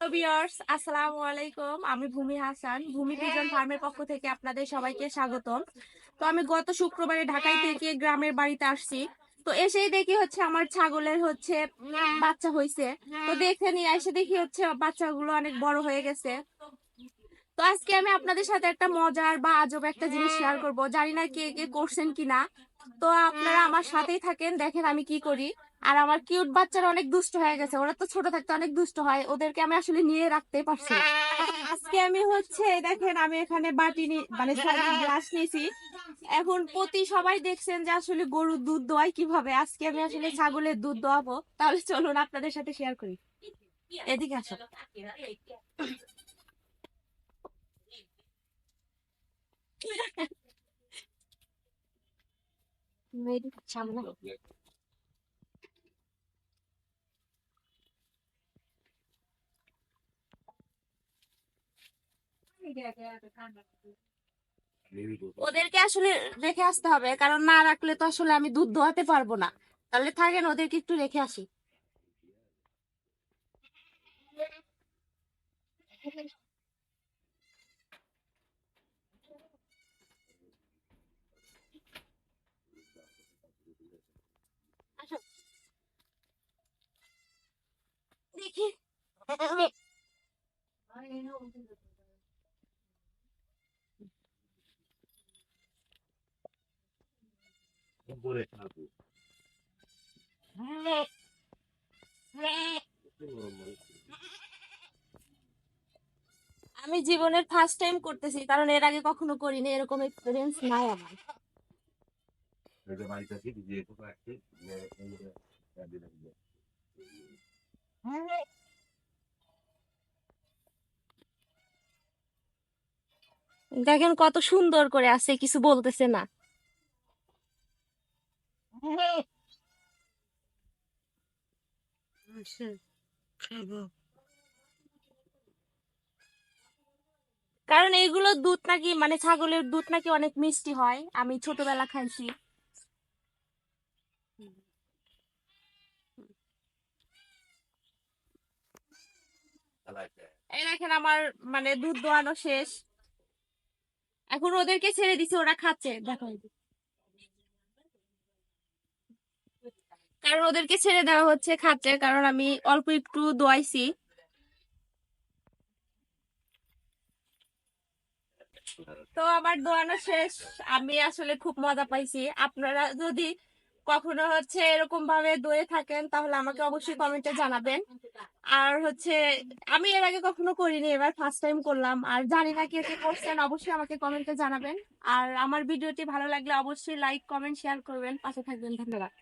Hello viewers আসসালামু আলাইকুম আমি ভূমি হাসান ভূমি পিজন ফার্মের পক্ষ থেকে আপনাদের সবাইকে স্বাগতম। তো আমি গত শুক্রবারে ঢাকায় থেকে গ্রামের বাড়িতে আসছি। তো এসেই দেখি হচ্ছে আমার ছাগলের হচ্ছে বাচ্চা হয়েছে তো দেখে নিয়ে এসে দেখি হচ্ছে বাচ্চাগুলো অনেক বড় হয়ে গেছে। তো আজকে আমি আপনাদের সাথে একটা মজার বা আজব একটা জিনিস শেয়ার করব। জানি না কে কে করছেন কিনা। তো আপনারা আমার সাথেই থাকেন দেখেন আমি কি করি। আর আমার কিউট বাচ্চারা অনেক দুষ্ট হয়ে গেছে, ওরা তো ছোট থাকতে অনেক দুষ্ট হয়, ওদেরকে আমি আসলে নিয়ে রাখতে পারছি আজকে আমি হচ্ছে দেখেন, আমি এখানে বাটি মানে গ্লাস নিয়েছি। এখন প্রতি সবাই দেখছেন যে আসলে গরুর দুধ দোয়াই কীভাবে। আজকে আমি আসলে ছাগলের দুধ দোয়াবো। তাহলে চলুন আপনাদের সাথে শেয়ার করি। এদিকে আসো। সামনে। ওদেরকে আসলে রেখে আসতে হবে, কারণ না রাখলে তো আসলে আমি দুধ দোয়াতে পারব না। তাহলে থাকেন, ওদেরকে একটু রেখে আসি। দেখি। উপরে আমি জীবনের ফার্স্ট টাইম করতেছি কারণ এর আগে কখনো করিনি এরকম এক্সপিরিয়েন্স নাই আমার। দেখেন কত সুন্দর করে আছে কিছু বলতেছে না। কারণ এইগুলো দুধ নাকি মানে ছাগলের দুধ নাকি অনেক মিষ্টি হয়, আমি ছোটবেলা খাইছি। এই আমার মানে দুধ দোয়ানো শেষ। এখন ওদেরকে ছেড়ে দিছি, ওরা খাচ্ছে। দেখো এই যে। কারণ ওদেরকে ছেড়ে দেওয়া হচ্ছে খাচ্ছে কারণ আমি অল্প একটু দোয়াইছি। তো আমার দোয়ানো শেষ। আমি আসলে খুব মজা পাইছি। আপনারা যদি কখনো হচ্ছে এরকম ভাবে দোয়ে থাকেন, তাহলে আমাকে অবশ্যই কমেন্টে জানাবেন। আর হচ্ছে, আমি এর আগে কখনো করিনি, এবার ফার্স্ট টাইম করলাম। আর জানি না কে কে করছেন, অবশ্যই আমাকে কমেন্টে জানাবেন। আর আমার ভিডিওটি ভালো লাগলে অবশ্যই লাইক কমেন্ট শেয়ার করবেন। পাশে থাকবেন, ধন্যবাদ।